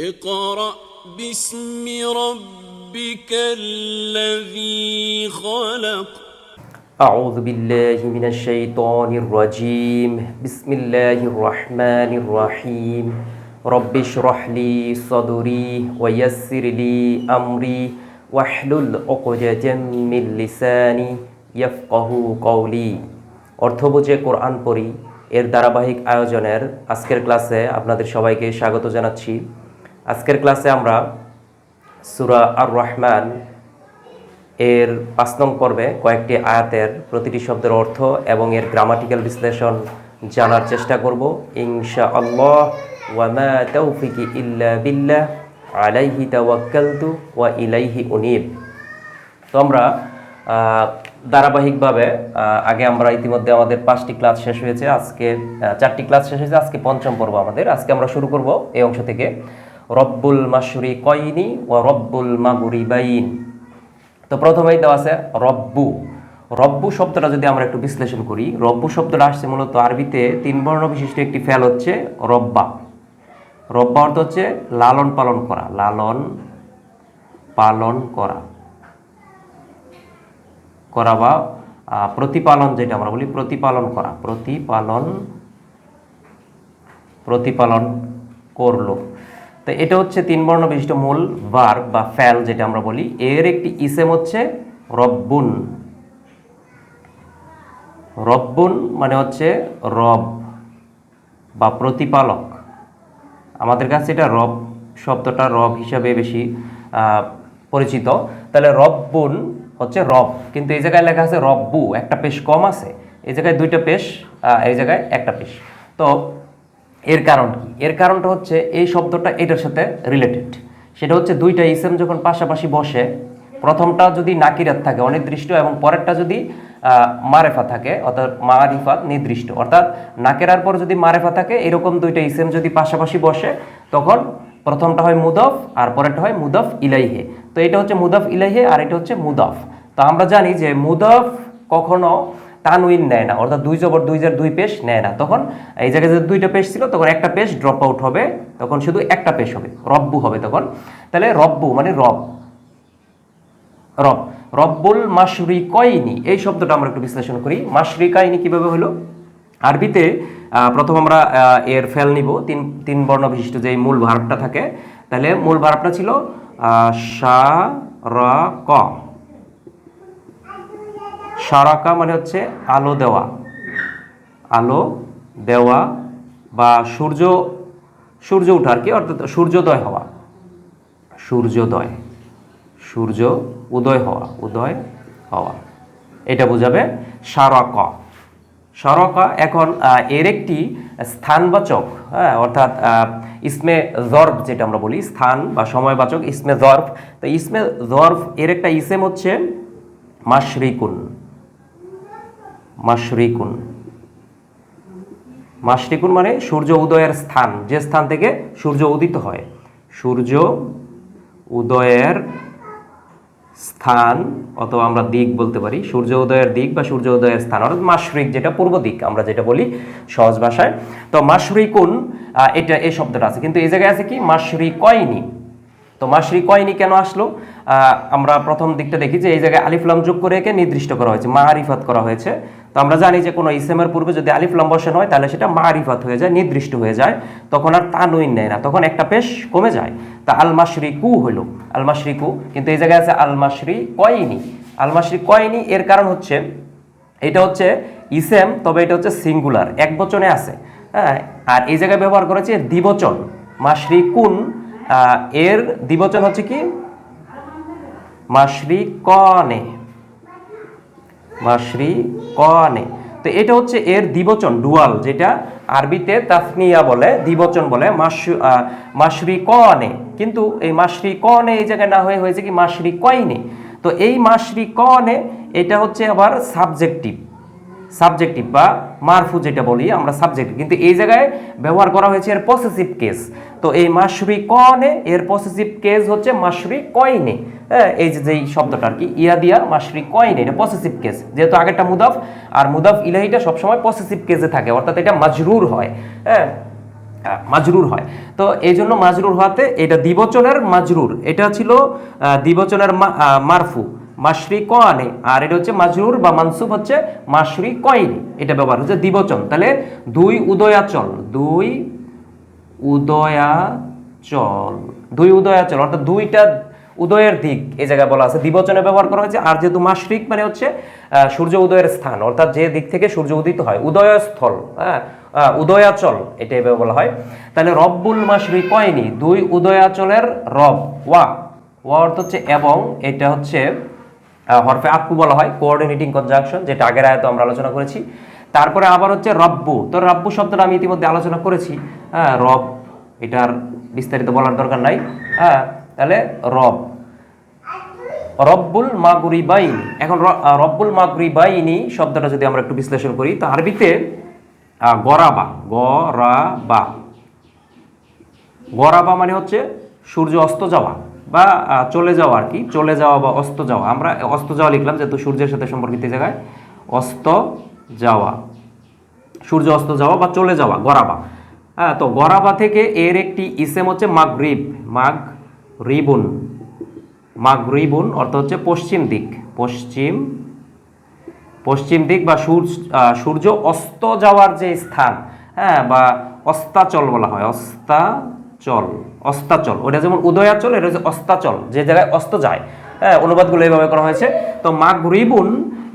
اقرأ باسم ربك الذي خلق أعوذ بالله من الشيطان الرجيم بسم الله الرحمن الرحيم رب اشرح لي صدري ويسر لي أمري واحلل عقدة من لساني يفقه قولي অর্থ বুঝে কোরআন পড়ি এর ধারাবাহিক আয়োজনের আজকের ক্লাসে আপনাদের সবাইকে স্বাগত জানাচ্ছি আজকের ক্লাসে আমরা সুরা আর রহমান এর পাঁচ নং পর্বে কয়েকটি আয়াতের প্রতিটি শব্দের অর্থ এবং এর গ্রামাটিক্যাল বিশ্লেষণ জানার চেষ্টা করব। ইনশা আল্লাহ ওয়ামা তৌফিকি ইল্লা বিল্লাহ, আলাইহি তাওয়াক্কালতু ওয়া ইলাইহি উনিব। তো আমরা ধারাবাহিকভাবে আগে আমরা ইতিমধ্যে আমাদের পাঁচটি ক্লাস শেষ হয়েছে। আজকে চারটি ক্লাস শেষ হয়েছে। আজকে পঞ্চম পর্ব আমাদের। আজকে আমরা শুরু করব এই অংশ থেকে। রব্বুল মাসুরি কয়নি ও রব্বুল মাগুরি বাইন তো প্রথমেই দেওয়া আছে রব্বু। রব্বু শব্দটা যদি আমরা একটু বিশ্লেষণ করি, রব্বু শব্দটা আসছে মূলত আরবিতে তিন বর্ণ বিশিষ্ট একটি ফেল হচ্ছে রব্বা। রব্বা অর্থ হচ্ছে লালন পালন করা, লালন পালন করা। করা বা প্রতিপালন যেটা আমরা বলি, প্রতিপালন করা। প্রতিপালন প্রতিপালন করল। তো এটা হচ্ছে তিন বর্ণ বিশিষ্ট মূল বার বা ফ্যাল যেটা আমরা বলি। এর একটি ইসেম হচ্ছে রব্বুন। রব্বুন মানে হচ্ছে রব বা প্রতিপালক। আমাদের কাছে এটা রব শব্দটা রব হিসাবে বেশি পরিচিত। তাহলে রব্বুন হচ্ছে রব। কিন্তু এই জায়গায় লেখা আছে রব্বু, একটা পেশ কম আছে। এই জায়গায় দুইটা পেশ এই জায়গায় একটা পেশ। তো এর কারণ কি? এর কারণটা হচ্ছে এই শব্দটা এটার সাথে রিলেটেড সেটা হচ্ছে দুইটা ইসেম যখন পাশাপাশি বসে, প্রথমটা যদি নাকিরাত থাকে, অনির্দিষ্ট, এবং পরেরটা যদি মারেফা থাকে, অর্থাৎ মারিফাত নির্দিষ্ট। অর্থাৎ নাকেরার পর যদি মারেফা থাকে, এরকম দুইটা ইসেম যদি পাশাপাশি বসে, তখন প্রথমটা হয় মুদফ, আর পরেরটা হয় মুদফ ইলাইহে। তো এটা হচ্ছে মুদফ ইলাইহে, আর এটা হচ্ছে মুদফ। তো আমরা জানি যে মুদফ কখনো তানউইন নেয় না, অর্থাৎ দুই জবর দুই জার দুই পেশ নেয় না। তখন এই জায়গায় যে দুইটা পেশ ছিল, তখন একটা পেশ ড্রপ আউট হবে, তখন শুধু একটা পেশ হবে, রব্বু হবে তখন। তাহলে রব্বু মানে রব। রব। রব্বুল মাসরি কয়নি এই শব্দটা আমরা একটু বিশ্লেষণ করি। মাসরি কাইনি কীভাবে হলো? আরবিতে প্রথম আমরা এর ফেল নিব, তিন তিন বর্ণ বিশিষ্ট যে মূল ভার্বটা থাকে, তাহলে মূল ভার্বটা ছিল সা, র, ক। সারাকা মানে হচ্ছে আলো দেওয়া। আলো দেওয়া বা সূর্য সূর্য ওঠা আর কি? অর্থাৎ সূর্যোদয় হওয়া। সূর্যোদয়, সূর্য উদয় হওয়া উদয় হওয়া। এটা বোঝাবে সারক। সারক এখন এর একটি স্থানবাচক হ্যাঁ অর্থাৎ ইসমে জর্ফ যেটা আমরা বলি, স্থান বা সময়বাচক, ইসমে জর্ফ। তো ইসমে জর্ফ এর একটা ইসেম হচ্ছে মাশরিকুন। মাশরিকুন। মাশরিকুন মানে সূর্য উদয়ের স্থান যে স্থান থেকে সূর্য উদিত হয়। সূর্য উদয়ের স্থান অথবা আমরা দিক বলতে পারি সূর্য উদয়ের দিক বা সূর্য উদয়ের স্থান অর্থাৎ মাশরিক যেটা পূর্ব দিক আমরা যেটা বলি সহজ ভাষায়। তো মাশরিকুন আহ, এটা এই শব্দটা আছে কিন্তু এই জায়গায় আছে কি? মাশরিকয়নি। তো মাসরি কয়নি কেন আসলো? আমরা প্রথম দিকটা দেখি যে এই জায়গায় আলিফলাম যোগ করে একে নির্দিষ্ট করা হয়েছে মারিফাত করা হয়েছে। তো আমরা জানি যে কোনো ইসেমের পূর্বে যদি আলিফলাম বসানো হয়, তাহলে সেটা মারিফাত হয়ে যায়, নির্দিষ্ট হয়ে যায়। তখন আর তানুইন নেয় না, তখন একটা পেশ কমে যায়। তা আল কু হলো আল মাসরি কু কিন্তু এই জায়গায় আছে আল মাসরি কয়নি আল মাসরি কয়নি এর কারণ হচ্ছে, এটা হচ্ছে ইসেম, তবে এটা হচ্ছে সিঙ্গুলার, এক বচনে আছে। হ্যাঁ আর এই জায়গায় ব্যবহার করেছে দ্বিবচন মাসরি কুন এর দ্বিবচন হচ্ছে কি? মাসরি কনে মাসরি কনে তো এটা হচ্ছে এর দ্বিবচন, ডুয়াল, যেটা আরবিতে তাফনিয়া বলে, দ্বিবচন বলে মাসরি কনে কিন্তু এই মাসরি কনে এই জায়গায় না হয়ে হয়েছে কি মাসরি কয়নে তো এই মাসরি কনে এটা হচ্ছে আবার সাবজেক্টিভ। সাবজেক্টিভ বা মারফু যেটা বলি আমরা সাবজেক্টিভ কিন্তু এই জায়গায় ব্যবহার করা হয়েছে এর পসেসিভ কেস তো এই মাসরি কনে, এর পসেসিভ কেস হচ্ছে মাসরি কয়নে হ্যাঁ এই যে যেই শব্দটা আর কি, ইয়া দিয়া মাসরি কয়নে এটা পসেসিভ কেস যেহেতু আগেরটা মুদাফ, আর মুদাফ ইলাহিটা সবসময় পসেসিভ কেসে থাকে, অর্থাৎ এটা মাজরুর হয়। হ্যাঁ মাজরুর হয়। তো এই জন্য মাজরুর হওয়াতে এটা দ্বিবচনের মাজরুর, এটা ছিল দ্বিবচনের মারফু। মাসরি কয়ানে আর এটা হচ্ছে মাজরুর বা মানসুব হচ্ছে মাসরি কয়নি এটা ব্যবহার হচ্ছে দ্বিবচন। তাহলে দুই উদয়াচল দুই উদয়াচল দুই উদয়াচল, অর্থাৎ দুইটা উদয়ের দিক এই জায়গায় বলা আছে। দ্বিবচনে ব্যবহার করা হয়েছে, আর যেহেতু মাসরিক মানে হচ্ছে সূর্য উদয়ের স্থান, অর্থাৎ যে দিক থেকে সূর্য উদিত হয়, উদয়স্থল হ্যাঁ উদয়াচল, এটা এভাবে বলা হয়। তাহলে রব্বুল মাসরি কয়নি দুই উদয়াচলের রব, ওয়া ওয়া অর্থ হচ্ছে এবং, এটা হচ্ছে হরফে আকু বলা হয় কোঅর্ডিনেটিং কনজাংশন যেটা আগের আয়তো আমরা আলোচনা করেছি। তারপরে আবার হচ্ছে রব্বু। তো রব্বু শব্দটা আমি ইতিমধ্যে আলোচনা করেছি। হ্যাঁ রব, এটার বিস্তারিত বলার দরকার নাই। হ্যাঁ তাহলে রব। রব্বুল মাগরিবাইনি। এখন রব্বুল মাগরিবাইনি শব্দটা যদি আমরা একটু বিশ্লেষণ করি, তো আরবিতে গরাবা। গরাবা। গরাবা মানে হচ্ছে সূর্য অস্ত যাওয়া। বা চলে যাওয়া আর কি, চলে যাওয়া বা অস্ত যাওয়া। আমরা অস্ত যাওয়া লিখলাম যেহেতু সূর্যের সাথে সম্পর্কিত জায়গায়। অস্ত যাওয়া। সূর্য অস্ত যাওয়া বা চলে যাওয়া গরাবা হ্যাঁ তো গরাবা থেকে এর একটি ইসেম হচ্ছে মাগরিব মাগ রিবুন মাগরিবুন অর্থ হচ্ছে পশ্চিম দিক, পশ্চিম পশ্চিম দিক বা সূর্য সূর্য অস্ত যাওয়ার যে স্থান হ্যাঁ বা অস্তাচল বলা হয় অস্তাচল অস্তাচল। ওটা যেমন উদয়াচল, এটা হচ্ছে অস্তাচল। যে জায়গায় অস্ত যায়। হ্যাঁ অনুবাদগুলো এইভাবে করা হয়েছে। তো মাগরিবুন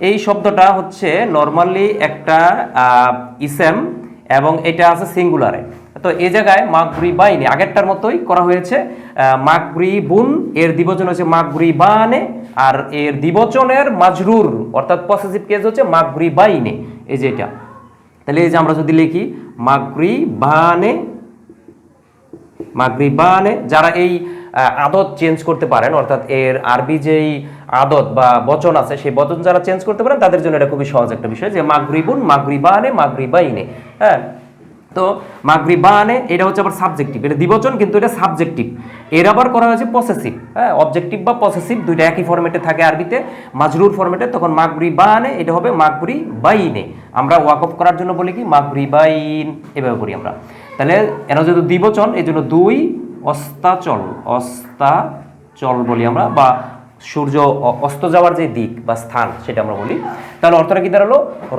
এই শব্দটা হচ্ছে নর্মালি একটা ইসেম এবং এটা আছে সিঙ্গুলারে তো এই জায়গায় মাগরিবাইনি আগেরটার মতোই করা হয়েছে। মাগরিবুন এর দ্বিবচন হচ্ছে মাগরিবানে আর এর দ্বিবচনের মাজরুর, অর্থাৎ পসেসিভ কেস হচ্ছে মাগরিবাইনে এই যে এটা। তাহলে এই যে আমরা যদি লিখি মাগরিবানে মাগরিবানে যারা এই আদত চেঞ্জ করতে পারেন, অর্থাৎ এর আরবি যেই আদত বা বচন আছে, সেই বচন যারা চেঞ্জ করতে পারেন, তাদের জন্য এটা খুবই সহজ একটা বিষয় যে মাগরিবুন মাগরিবানে মাগরিবাইনে হ্যাঁ? তো মাগরিবানে এটা হচ্ছে আবার সাবজেক্টিভ এটা দ্বিবচন কিন্তু এটা সাবজেক্টিভ এর আবার করা হয়েছে পসেসিভ হ্যাঁ? অবজেক্টিভ বা পসেসিভ দুইটা একই ফরম্যাটে থাকে আরবিতে, মাজরুর ফরম্যাটে তখন মাগরিবানে এটা হবে মাগরি বাইনে আমরা ওয়াক অফ করার জন্য বলি কি? মাগরি বাইন এভাবে করি আমরা। তাহলে এরা যেহেতু দ্বিবচন এই জন্য দুই অস্তাচল অস্তাচল বলি আমরা, বা সূর্য অস্ত যাওয়ার যে দিক বা স্থান সেটা আমরা বলি। তাহলে অর্থটা কি দাঁড়াল?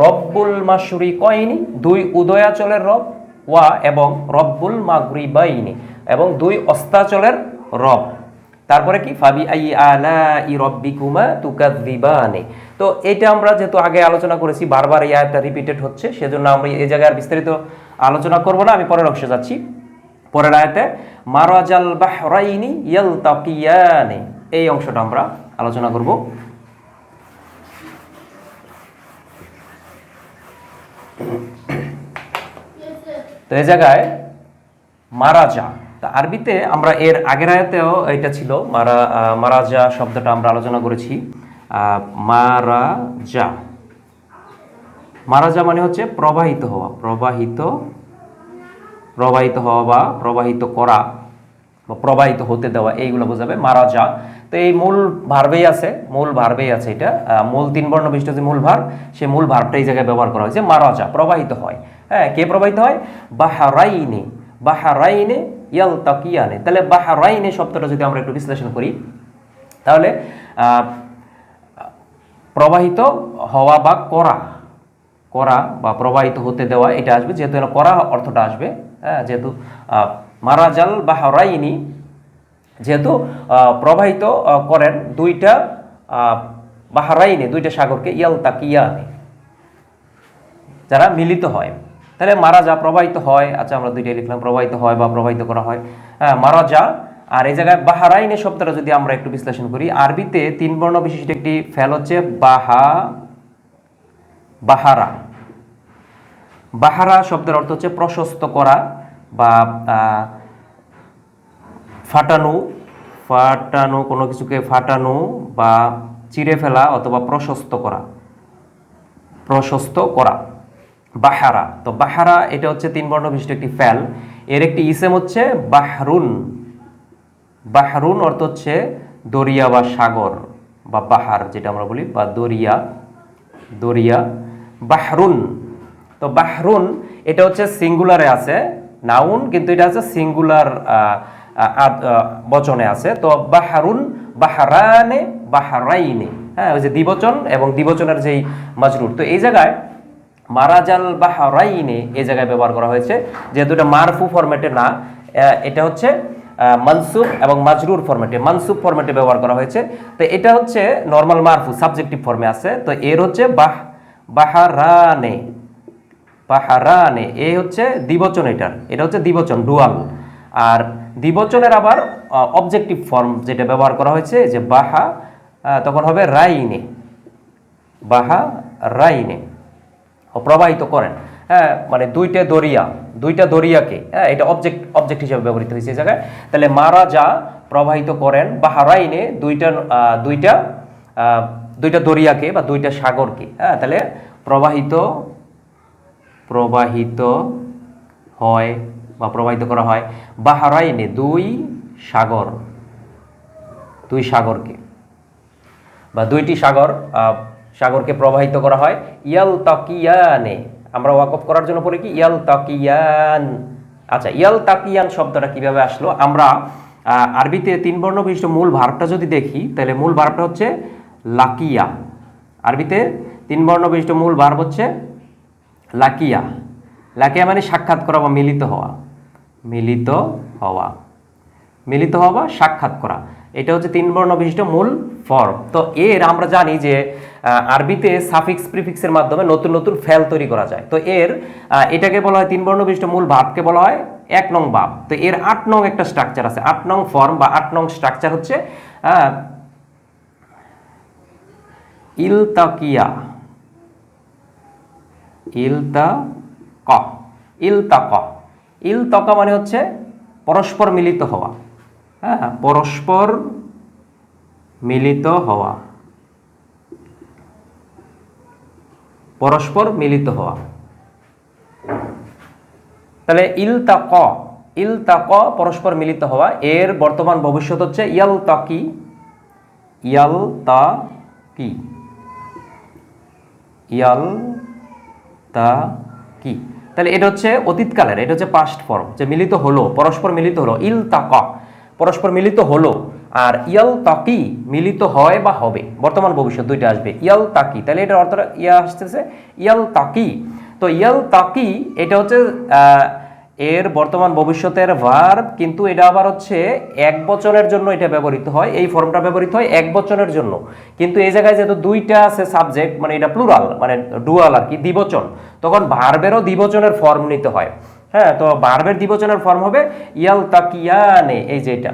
রব্বুল মাসুরি কয়নি দুই উদয়াচলের রব, ওয়া এবং রব্বুল মাগরি বাইনি এবং দুই অস্তাচলের রব। তারপরে কি? ফাবি আই আলা ই রব্বিকুমা তুকাদ্দিবানে তো এটা আমরা যেহেতু আগে আলোচনা করেছি, বারবার এই আয়াতটা রিপিটেড হচ্ছে, সেজন্য আমরা এই জায়গায় আর বিস্তারিত আলোচনা করব না আমি পরের অংশে যাচ্ছি। পরের আয়াতে মারাজাল বাহরাইনি ইয়ালতাকিয়ানে। এই অংশটা আমরা আলোচনা করব। তো এই জায়গায় মারাজা তা আরবিতে আমরা এর আগের আয়াতেও এটা ছিল মারা মারাজা শব্দটা আমরা আলোচনা করেছি। আহ, মারাজা মারাজা মানে হচ্ছে প্রবাহিত হওয়া। প্রবাহিত প্রবাহিত হওয়া বা প্রবাহিত করা বা প্রবাহিত হতে দেওয়া, এইগুলো বোঝাবে মারাজা তো এই মূল ভার্বেই আছে, মূল ভার্বেই আছে এটা। মূল তিন বর্ণ বিশিষ্ট যে মূল ভার্ব সেই মূল ভার্বটা এই জায়গায় ব্যবহার করা হয়েছে মারাজা প্রবাহিত হয়। হ্যাঁ কে প্রবাহিত হয়? বাহারাইনে বাহারাইনে ইয়াল তাকিয়ানে তাহলে বাহারাইনে শব্দটা যদি আমরা একটু বিশ্লেষণ করি, তাহলে প্রবাহিত হওয়া বা করা করা বা প্রবাহিত হতে দেওয়া, এটা আসবে। যেহেতু এখানে করা অর্থটা আসবে হ্যাঁ যেহেতু মারাজাল বা হারাইনি যেহেতু প্রবাহিত করেন দুইটা বাহারাইনে, দুইটা সাগরকে ইয়াল তাকিয়ানে যারা মিলিত হয়। তাহলে মারা যা প্রবাহিত হয় আচ্ছা আমরা দুইটাই লিখলাম, প্রবাহিত হয় বা প্রবাহিত করা হয়। হ্যাঁ মারা যা আর এই জায়গায় বাহারাইনে শব্দটা যদি আমরা একটু বিশ্লেষণ করি, আরবিতে তিন বর্ণ বিশিষ্ট একটি ফেল হচ্ছে বাহা, বাহারা। বাহারা শব্দের অর্থ হচ্ছে প্রশস্ত করা বা ফাটানো ফাটানো, কোনো কিছুকে ফাটানো বা চিড়ে ফেলা অথবা প্রশস্ত করা। প্রশস্ত করা। বাহারা। তো বাহারা, এটা হচ্ছে তিন বর্ণ বিশিষ্ট একটি ফ্যাল এর একটি ইসেম হচ্ছে বাহরুন। বাহরুন অর্থ হচ্ছে দরিয়া বা সাগর বা বাহার, যেটা আমরা বলি, বা দরিয়া দরিয়া। বাহরুন। তো বাহরুন, এটা হচ্ছে সিঙ্গুলারে আছে, নাউন, কিন্তু এটা হচ্ছে সিঙ্গুলার বচনে আছে। তো বাহারুন, বাহারানে, বাহারাইনে হ্যাঁ ওই যে দ্বিবচন এবং দ্বিবচনের যেই মাজরুর তো এই জায়গায় মারাজাল বাহারাইনে এই জায়গায় ব্যবহার করা হয়েছে, যেহেতু এটা মারফু ফরম্যাটে না এটা হচ্ছে মানসুব এবং মাজরুর ফরম্যাটে মানসুব ফরম্যাটে ব্যবহার করা হয়েছে। তো এটা হচ্ছে নর্মাল মারফু সাবজেক্টিভ ফর্মে আছে। তো এর হচ্ছে বাহ, বাহারানে বাহারানে এ হচ্ছে দ্বিবচন এটার এটা হচ্ছে দ্বিবচন ডুয়াল আর দ্বিবচনের আবার অবজেক্টিভ ফর্ম যেটা ব্যবহার করা হয়েছে, যে বাহা তখন হবে রাইনে। বাহা, রাইনে। প্রবাহিত করেন। হ্যাঁ মানে দুইটা দরিয়া, দুইটা দরিয়াকে হ্যাঁ এটা অবজেক্ট অবজেক্ট হিসেবে ব্যবহৃত হয়েছে এই জায়গায়। তাহলে মারা যা, প্রবাহিত করেন বাহারাইনে দুইটা দুইটা দুইটা দরিয়াকে বা দুইটা সাগরকে হ্যাঁ তাহলে প্রবাহিত প্রবাহিত হয় বা প্রবাহিত করা হয় বাহারাইনে দুই সাগর, দুই সাগরকে। বা দুইটি সাগর সাগরকে প্রবাহিত করা হয়। ইয়াল তাকিয়ানে, আমরা ওয়াকফ করার জন্য পড়ি কি? ইয়াল তাকিয়ান। আচ্ছা ইয়াল তাকিয়ান শব্দটা কীভাবে আসলো? আমরা আরবিতে তিন বর্ণ বিশিষ্ট মূল ভার্বটা যদি দেখি, তাহলে মূল ভার্বটা হচ্ছে লাকিয়া। আরবিতে তিন বর্ণ বিশিষ্ট মূল ভার্ব হচ্ছে লাকিয়া। লাকিয়া মানে সাক্ষাৎ করা বা মিলিত হওয়া। মিলিত হওয়া। মিলিত হওয়া বা সাক্ষাৎ করা। এটা হচ্ছে তিন বর্ণ বিশিষ্ট মূল ফর্ম তো এর আমরা জানি যে আরবিতে সাফিক্স প্রিফিক্সের মাধ্যমে নতুন নতুন ফেল তৈরি করা যায়। তো এর এটাকে বলা হয় তিন বর্ণ বিশিষ্ট মূল ভাবকে বলা হয় এক নং ভাব তো এর আট নং একটা স্ট্রাকচার আছে। আট নং ফর্ম বা আট নং স্ট্রাকচার হচ্ছে ইলতাকিয়া। ইলতা ক ইলতাক। ইলতাকা মানে হচ্ছে পরস্পর মিলিত হওয়া। হ্যাঁ পরস্পর মিলিত হওয়া। পরস্পর মিলিত হওয়া। তাহলে ইলতাক ইলতাক পরস্পর মিলিত হওয়া। এর বর্তমান ভবিষ্যৎ হচ্ছে ইয়াল তাকি ইয়াল তা কি ইয়াল তা কি? তাহলে এটা হচ্ছে অতীতকালের, এটা হচ্ছে পাস্ট ফর্ম যে মিলিত হলো, পরস্পর মিলিত হলো, ইল তাক পরস্পর মিলিত হলো, আর ইয়াল তাকি মিলিত হয় বা হবে? বর্তমান ভবিষ্যৎ দুইটা আসবে, ইয়াল তাকি তাহলে এটার অর্থটা ইয়া আসতেছে, ইয়াল তাকি তো ইয়াল তাকি এটা হচ্ছে এর বর্তমান ভবিষ্যতের ভার্ব কিন্তু এটা আবার হচ্ছে এক বচনের জন্য এটা ব্যবহৃত হয়, এই ফর্মটা ব্যবহৃত হয় এক বচনের জন্য। কিন্তু এই জায়গায় যেহেতু দুইটা আছে সাবজেক্ট মানে এটা প্লুরাল মানে ডুয়াল আর কি, দ্বিবচন, তখন ভার্বেরও দ্বিবচনের ফর্ম নিতে হয়। হ্যাঁ তো ভার্বের দ্বিবচনের ফর্ম হবে ইয়াল তাকিয়ানে এই যে এটা।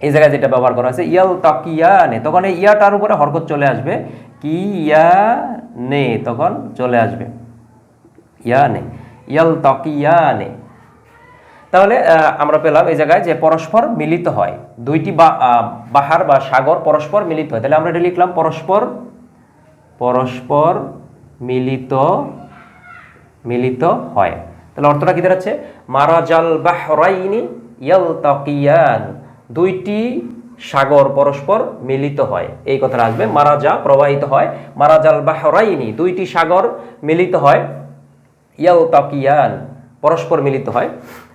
এই জায়গায় যেটা ব্যবহার করা হয়েছে ইয়াল তাকিয়ানে তখন এই ইয়াটার উপরে হরকত চলে আসবে কি ইয়া নে তখন চলে আসবে। ইয়া নে ইয়াল তাকিয়ানে তাহলে আমরা পেলাম এই জায়গায় যে পরস্পর মিলিত হয়। দুইটি বাহার বা সাগর পরস্পর মিলিত হয়। তাহলে আমরা এটা লিখলাম পরস্পর পরস্পর মিলিত মিলিত হয়। তাহলে অর্থটা কি দাঁড়াচ্ছে? মারাজাল বাহরাইনি ইয়ালতাকিয়ান। দুইটি সাগর পরস্পর মিলিত হয়। এই কথাটা আসবে, মারাজা প্রবাহিত হয়। মারাজাল বাহরাইনি, দুইটি সাগর মিলিত হয়। ইয়ালতাকিয়ান। পরস্পর মিলিত হয়।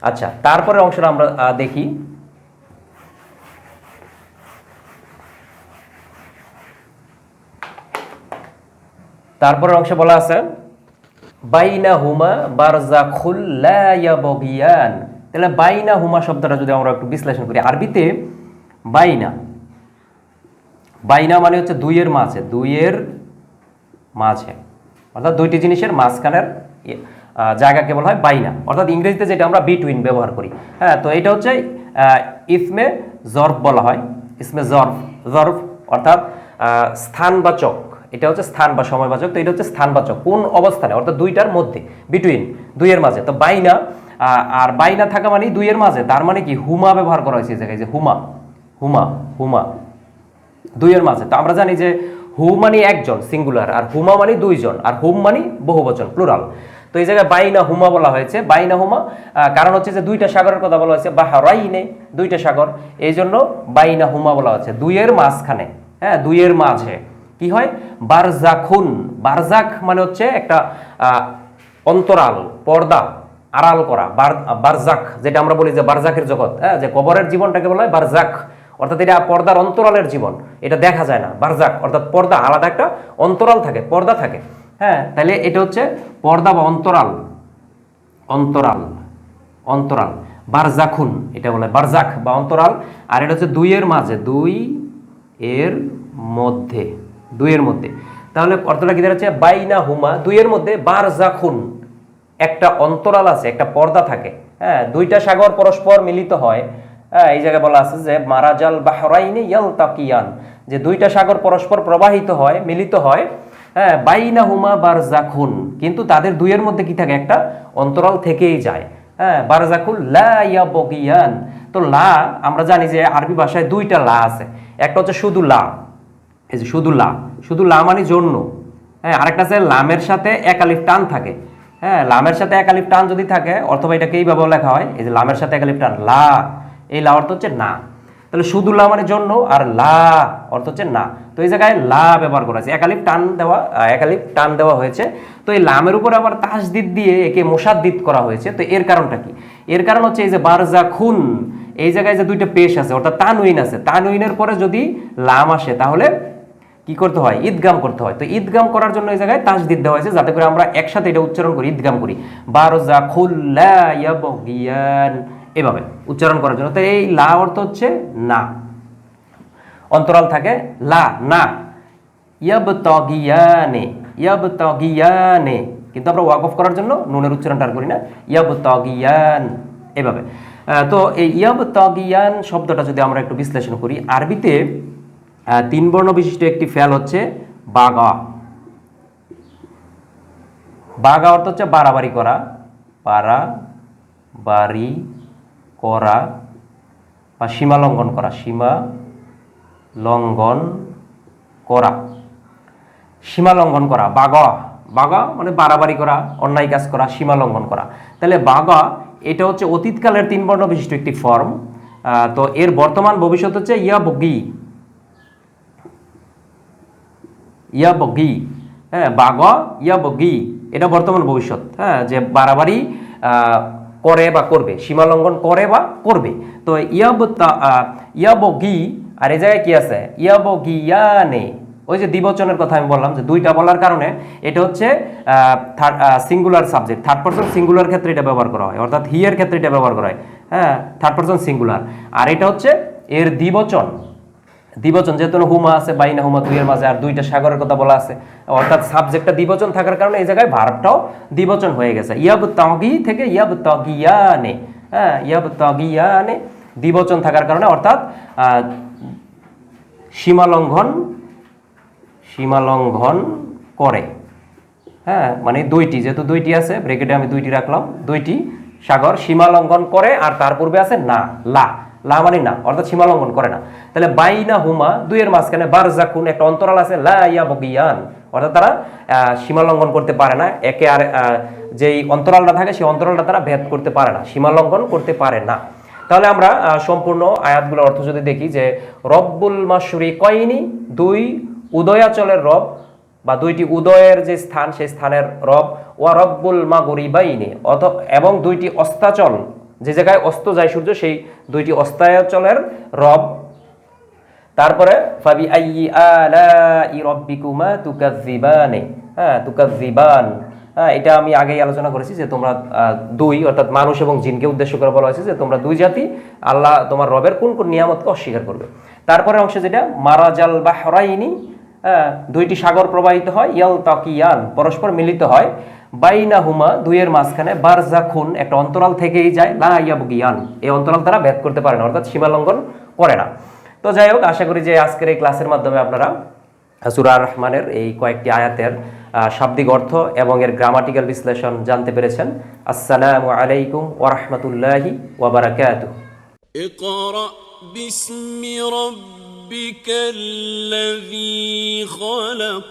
আচ্ছা তারপরে অংশটা আমরা দেখি। তারপরের অংশে বলা আছে বাইনা হুমা বারজা খুল্লায়াবিয়ান তাহলে বাইনা হুমা শব্দটা যদি আমরা একটু বিশ্লেষণ করি আরবিতে বাইনা। বাইনা মানে হচ্ছে দুইয়ের মাঝে দুইয়ের মাঝে। অর্থাৎ দুইটি জিনিসের মাঝখানের ইয়ে, জায়গাকে বলা হয় বাইনা অর্থাৎ ইংরেজিতে যেটা আমরা বিটুইন ব্যবহার করি। হ্যাঁ তো এটা হচ্ছে ইসমে জর্ফ বলা হয়। ইসমে জর্ফ জর্ফ অর্থাৎ স্থানবাচক এটা হচ্ছে স্থান বা সময়বাচক তো এটা হচ্ছে স্থানবাচক কোন অবস্থানে? অর্থাৎ দুইটার মধ্যে বিটুইন দুইয়ের মাঝে। তো বাইনা আর বাইনা থাকা মানে দুইয়ের মাঝে। তার মানে কি? হুমা ব্যবহার করা হয়েছে জায়গায় যে হুমা হুমা হুমা। দুইয়ের মাঝে। তো আমরা জানি যে হু মানে একজন সিঙ্গুলার আর হুমা মানে দুইজন, আর হুম মানে বহুবচন প্লুরাল তো এই জায়গায় বাইনা হুমা বলা হয়েছে। বাইনা হুমা কারণ হচ্ছে যে দুইটা সাগরের কথা বলা হয়েছে, বা হারাইনে দুইটা সাগর। এই জন্য বাইনা হুমা বলা হচ্ছে দুইয়ের মাঝখানে হ্যাঁ দুইয়ের মাঝে। কি হয়? বারজাখুন। বারজাক মানে হচ্ছে একটা অন্তরাল, পর্দা, আড়াল করা। বার- বারজাক যেটা আমরা বলি যে বারজাকের জগৎ হ্যাঁ যে কবরের জীবনটাকে বলা হয় বারজাক অর্থাৎ এটা পর্দার অন্তরালের জীবন। এটা দেখা যায় না বারজাক অর্থাৎ পর্দা আলাদা একটা অন্তরাল থাকে, পর্দা থাকে। হ্যাঁ তাহলে এটা হচ্ছে পর্দা বা অন্তরাল। অন্তরাল অন্তরাল। বারজাখুন, এটা বলে বারজাক বা অন্তরাল। আর এটা হচ্ছে দুইয়ের মাঝে, দুই এর মধ্যে, দুইয়ের মধ্যে। তাহলে অর্থটা কি দাঁড়াচ্ছে? বাইনা হুমা দুইয়ের মধ্যে বারজাখুন। একটা অন্তরাল আছে, একটা পর্দা থাকে। হ্যাঁ দুইটা সাগর পরস্পর মিলিত হয়। হ্যাঁ এই জায়গায় বলা আছে যে মারাজাল বাহরাইনে ইয়ালতাকিয়ান। যে দুইটা সাগর পরস্পর প্রবাহিত হয়, মিলিত হয়। হ্যাঁ বাইনা হুমা বারজাখুন। কিন্তু তাদের দুইয়ের মধ্যে কি থাকে? একটা অন্তরাল থেকেই যায়। হ্যাঁ বারজাকুল লা ইয়াবগিয়ান। তো লা, আমরা জানি যে আরবি ভাষায় দুইটা লা আছে। একটা হচ্ছে শুধু লা। এই যে শুধু লা। শুধু লা মানে জন্য। হ্যাঁ আরেকটা আছে লামের সাথে একালিফ টান থাকে। হ্যাঁ লামের সাথে একালিফ টান যদি থাকে অথবা এটাকে এইভাবে লেখা হয়, এই যে লামের সাথে একালিফ টান, লা। এই লা অর্থ হচ্ছে না। তাহলে শুধু লা মানে জন্য আর লা অর্থ হচ্ছে না। তো এই জায়গায় লা ব্যবহার করা আছে একালিফ টান দেওয়া আহ, একালিফ টান দেওয়া হয়েছে। তো এই লামের উপর আবার তাসদিদ দিয়ে একে মোসাদ্দিদ করা হয়েছে। তো এর কারণটা কি? এর কারণ হচ্ছে এই যে বারজা খুন এই জায়গায় যে দুইটা পেশ আছে অর্থাৎ তানউইন আছে। তানউইনের পরে যদি লাম আসে তাহলে কি করতে হয়? ঈদগাম করতে হয়। তো ঈদগাম করার জন্য এই জায়গায় তাসদিদ দেওয়া হয়েছে যাতে করে আমরা একসাথে এটা উচ্চারণ করি ঈদগাম করি। বারজা খুল্লা ইয়াবগিয়ান। এভাবে উচ্চারণ করার জন্য। তো এই লা অর্থ হচ্ছে না। অন্তরাল থাকে লা, না। ইয়াবতাগিয়ানে ইয়াবতাগিয়ানে। কিন্তু আমরা ওয়াক অফ করার জন্য নুনের উচ্চারণটা আর করি না। ইয়াব তগিয়ান এভাবে তো এই ইয়াব তগিয়ান শব্দটা যদি আমরা একটু বিশ্লেষণ করি, আরবিতে তিন বর্ণ বিশিষ্ট একটি ফেল হচ্ছে বাগা। বাগা অর্থ হচ্ছে বাড়াবাড়ি করা পারা বাড়ি করা বা সীমা লঙ্ঘন করা, সীমা লঙ্ঘন করা। সীমা লঙ্ঘন করা, বাগা। বাগা মানে বাড়াবাড়ি করা, অন্যায় কাজ করা, সীমা লঙ্ঘন করা। তাহলে বাগা এটা হচ্ছে অতীতকালের তিন বর্ণ বিশিষ্ট একটি ফর্ম। তো এর বর্তমান ভবিষ্যৎ হচ্ছে ইয়া বগি ইয়াবগি। ইয়াবগি। হ্যাঁ বাগ, ইয়াবগি। এটা বর্তমান ভবিষ্যৎ। হ্যাঁ যে বাড়াবাড়ি করে বা করবে, সীমা লঙ্ঘন করে বা করবে। তো ইয়াব আর এই জায়গায় কি আছে? ইয়াবগিয়ানে, ওই যে দ্বিবচনের কথা আমি বললাম যে দুইটা বলার কারণে, এটা হচ্ছে singular subject third person singular ক্ষেত্রে এটা ব্যবহার করা হয়, অর্থাৎ হিয়ের ক্ষেত্রে এটা ব্যবহার করা হয়। হ্যাঁ থার্ড পার্সন সিঙ্গুলার আর এটা হচ্ছে এর দ্বিবচন। দ্বিবচন যেহেতু হুমা আছে বাইনা হুমা দুইয়ের মাঝে আর দুইটা সাগরের কথা বলা আছে অর্থাৎ সাবজেক্টটা দ্বিবচন থাকার কারণে এই জায়গায় ভার্বটাও দ্বিবচন হয়ে গেছে। ইয়াব তগি থেকে ইয়াব তগিয়ানে হ্যাঁ ইয়াব তগিয়ানে দ্বিবচন থাকার কারণে অর্থাৎ আহ, সীমা লঙ্ঘন সীমা লঙ্ঘন করে। হ্যাঁ মানে দুইটি যেহেতু দুইটি আছে ব্রেকেটে আমি দুইটি রাখলাম দুইটি সাগর সীমা লঙ্ঘন করে আর তার পূর্বে আছে না লা। লা মানে না অর্থাৎ সীমা লঙ্ঘন করে না। তাহলে বাইনা হুমা দুইয়ের মাঝখানে বারজাকুন, একটা অন্তরাল আছে, লা ইয়া বগিয়ান অর্থাৎ তারা সীমা লঙ্ঘন করতে পারে না। একে আর যেই অন্তরালটা থাকে, সেই অন্তরালটা তারা ভেদ করতে পারে না, সীমা লঙ্ঘন করতে পারে না। তাহলে আমরা সম্পূর্ণ আয়াতগুলোর অর্থ যদি দেখি যে, রব্বুল মাসুরি কয়নি দুই উদয়াচলের রব, বা দুইটি উদয়ের যে স্থান, সেই স্থানের রব, ওয়া রব্বুল মাগুরি বাইনি অথ, এবং দুইটি অস্তাচল যে জায়গায় অস্ত যায় সূর্য, সেই দুইটি অস্তাচলের রব। তারপরে, ফাবি আইয়ি আলাই রব্বিকুমা তুকাজ্জিবানে হ্যাঁ তুকাজ্জিবান হ্যাঁ এটা আমি আগেই আলোচনা করেছি যে তোমরা দুই, অর্থাৎ মানুষ এবং জিনকে উদ্দেশ্য করে বলা হয়েছে যে তোমরা দুই জাতি, আল্লাহ তোমার রবের কোন কোন নিয়ামতকে অস্বীকার করবে। তারপরে অংশ যেটা, মারাজাল বাহরাইনি? হ্যাঁ দুইটি সাগর প্রবাহিত হয় ইয়াল তাকিয়ান পরস্পর মিলিত হয়। বাইনা হুমা দুইয়ের মাঝখানে বারজাখুন একটা অন্তরাল থেকেই যায় লা ইয়াবগিয়ান এই অন্তরাল তারা ভেদ করতে পারে না অর্থাৎ সীমা লঙ্ঘন করে না তো যাই হোক আশা করি যে আজকের এই ক্লাসের মাধ্যমে আপনারা সুরা রহমানের এই কয়েকটি আয়াতের আহ, শাব্দিক অর্থ এবং এর গ্রামাটিক্যাল বিশ্লেষণ জানতে পেরেছেন আসসালামু আলাইকুম ওরহমতুল্লাহি ওবরাকাতুহ اقرأ باسم ربك الذي خلق